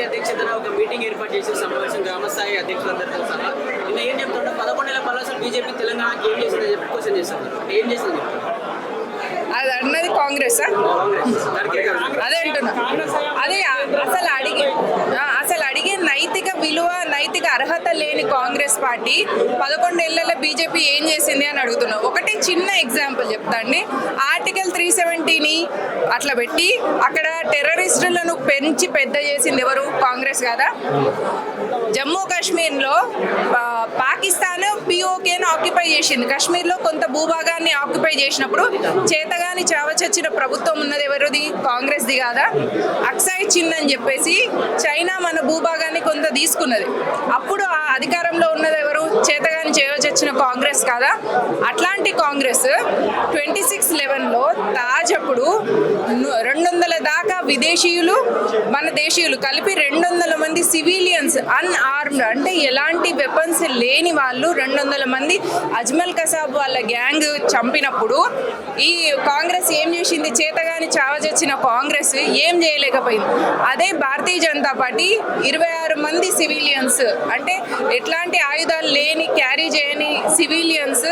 AICC అధ్యక్షతన ఒక meeting ఏర్పాటు చేసిన సమావేశం గ్రామస్థాయి అధ్యక్షులందరితో సహా నిన్న ఏం చెప్తుంటే పదకొండు నెలల పనులు అసలు బీజేపీ తెలంగాణకి ఏం చేసిందని చెప్పి క్వశ్చన్ చేస్తారు ఏం చేసింది అది అన్నది కాంగ్రెస్? అదే అంటున్నా. అదే అసలు అడిగి అసలు అడిగే నైతిక విలువ నైతిక అర్హత లేని కాంగ్రెస్ పార్టీ పదకొండేళ్ళలో బీజేపీ ఏం చేసింది అని అడుగుతున్నా ఒకటి చిన్న ఎగ్జాంపుల్ చెప్తాండి. ఆర్టికల్ త్రీ సెవెంటీని అట్లా పెట్టి అక్కడ టెర్రరిస్టులను పెంచి పెద్ద చేసింది ఎవరు? కాంగ్రెస్ కదా. జమ్మూ కాశ్మీర్లో పాకిస్తాన్ పిఓకేను ఆక్యుపై చేసింది. కాశ్మీర్లో కొంత భూభాగాన్ని ఆక్యుపై చేసినప్పుడు చేతగాని చావచచ్చిన ప్రభుత్వం ఉన్నది ఎవరిది? కాంగ్రెస్ది కాదా? అక్సాయ్ చిన్ అని చెప్పేసి చైనా మన భూభాగాన్ని కొంత తీసుకున్నది. అప్పుడు ఆ కాంగ్రెస్ కదా? అట్లాంటి కాంగ్రెస్ ట్వంటీ సిక్స్ లెవెన్లో తాజ్ అప్పుడు రెండు వందల దాకా విదేశీయులు మన దేశీయులు కలిపి రెండు వందల మంది సివిలియన్స్ అన్ఆర్మ్డ్ అంటే ఎలాంటి వెపన్స్ లేని వాళ్ళు రెండు వందల మంది అజ్మల్ కసాబ్ వాళ్ళ గ్యాంగ్ చంపినప్పుడు ఈ కాంగ్రెస్ ఏం చేసింది? చేతగాని చావజొచ్చిన కాంగ్రెస్ ఏం చేయలేకపోయింది? అదే భారతీయ జనతా పార్టీ ఇరవై ఆరు మంది సివిలియన్స్ అంటే ఎట్లాంటి ఆయుధాలు లేని క్యారీ చేయని సివిలియన్స్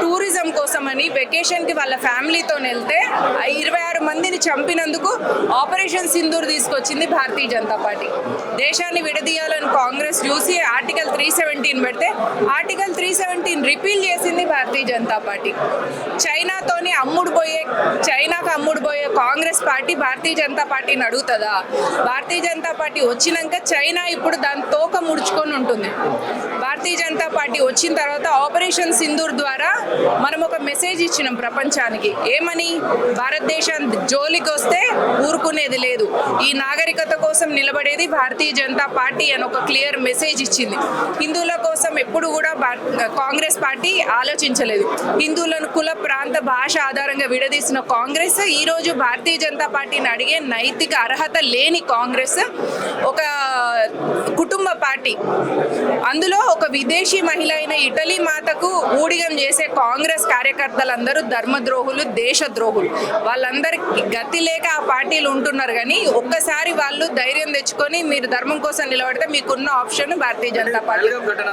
టూరిజం కోసం కోసమని వెకేషన్కి వాళ్ళ ఫ్యామిలీతో వెళ్తే ఆ ఇరవై ఆరు మందిని చంపినందుకు ఆపరేషన్ సింధూర్ తీసుకొచ్చింది భారతీయ జనతా పార్టీ. దేశాన్ని విడదీయాలని కాంగ్రెస్ చూసి ఆర్టికల్ త్రీ సెవెంటీన్ పెడితే ఆర్టికల్ త్రీ సెవెంటీన్ రిపీల్ చేసింది భారతీయ జనతా పార్టీ. చైనాతోని అమ్ముడు పోయే చైనాకు అమ్ముడు పోయే కాంగ్రెస్ పార్టీ భారతీయ జనతా పార్టీని అడుగుతుందా? భారతీయ జనతా పార్టీ వచ్చినాక చైనా ఇప్పుడు దాని తోక ముడుచుకొని ఉంటుంది. భారతీయ జనతా పార్టీ వచ్చిన తర్వాత ఆపరేషన్ సింధూర్ ద్వారా మనం ఒక మెసేజ్ ఇచ్చినాం ప్రపంచానికి. ఏమని? భారతదేశం జోలికి వస్తే ఊరుకునేది లేదు. ఈ నాగరికత కోసం నిలబడేది భారతీయ జనతా పార్టీ అని ఒక క్లియర్ మెసేజ్ ఇచ్చింది. హిందువుల కోసం ఎప్పుడు కూడా కాంగ్రెస్ పార్టీ ఆలోచించలేదు. హిందువులను కుల ప్రాంత భాష ఆధారంగా విడదీసిన కాంగ్రెస్ ఈ రోజు భారతీయ జనతా పార్టీని అడిగే నైతిక అర్హత లేని కాంగ్రెస్ ఒక కుటుంబ పార్టీ. అందులో ఒక విదేశీ మహిళ అయిన ఇటలీ మాతకు ఊడిగం చేసే కాంగ్రెస్ కార్యకర్తలందరూ ధర్మద్రోహులు దేశద్రోహులు. వాళ్ళందరికీ గతి లేక ఆ పార్టీలు ఉంటున్నారు కానీ ఒక్కసారి వాళ్ళు ధైర్యం తెచ్చుకొని మీరు ధర్మం కోసం నిలబడితే మీకున్న ఆప్షన్ భారతీయ జనతా పార్టీ.